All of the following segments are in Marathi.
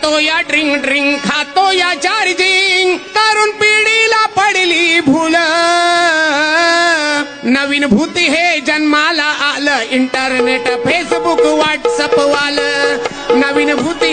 खातो या ड्रिंक ड्रिंक खातो या चार्जिंग तरुण पिढीला पडली भूल. नवीन भूती हे जन्माला आलं. इंटरनेट फेसबुक व्हॉट्सअप वाल. नवीन भूती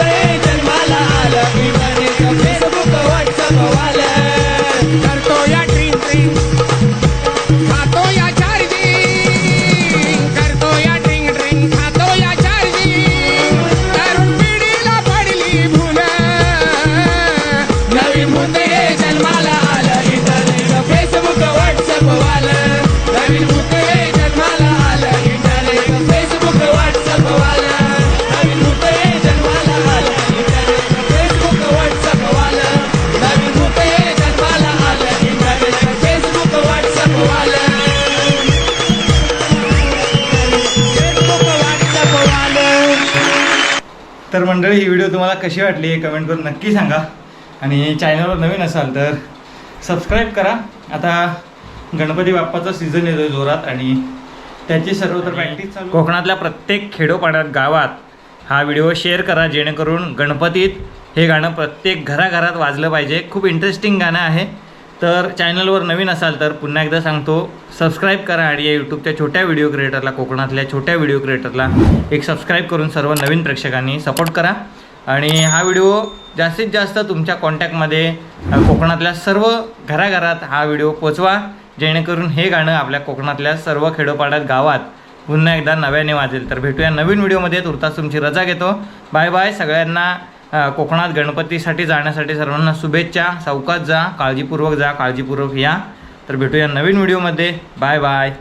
नवीन तर मंडळी ही व्हिडिओ तुम्हाला कशी वाटली हे कमेंट करून नक्की सांगा. आणि चॅनलवर नवीन असाल तर सबस्क्राईब करा. आता गणपती बाप्पाचा सीझन येतो जोरात आणि त्याची सर्वत्र प्रॅक्टिस चालू. कोकणातल्या प्रत्येक खेडोपाड्यात गावात हा व्हिडिओ शेअर करा जेणेकरून गणपतीत हे गाणं प्रत्येक घराघरात वाजलं पाहिजे. खूप इंटरेस्टिंग गाणं आहे. तर चॅनलवर नवीन असाल तर पुन्हा एकदा सांगतो सबस्क्राईब करा आणि या यूट्यूबच्या छोट्या व्हिडिओ क्रिएटरला कोकणातल्या छोट्या व्हिडिओ क्रिएटरला एक सबस्क्राईब करून सर्व नवीन प्रेक्षकांनी सपोर्ट करा. आणि हा व्हिडिओ जास्तीत जास्त तुमच्या कॉन्टॅक्टमध्ये कोकणातल्या सर्व घराघरात हा व्हिडिओ पोचवा जेणेकरून हे गाणं आपल्या कोकणातल्या सर्व खेडोपाड्यात गावात पुन्हा एकदा नव्याने वाजेल. तर भेटूया नवीन व्हिडिओमध्ये तुर्तास तुमची रजा घेतो. बाय बाय सगळ्यांना. कोकणात गणपतीसाठी जाण्यासाठी सर्वांना शुभेच्छा चौकात जा काळजीपूर्वक जा काळजीपूर्वक या. तर भेटूया नवीन व्हिडिओमध्ये. Bye bye.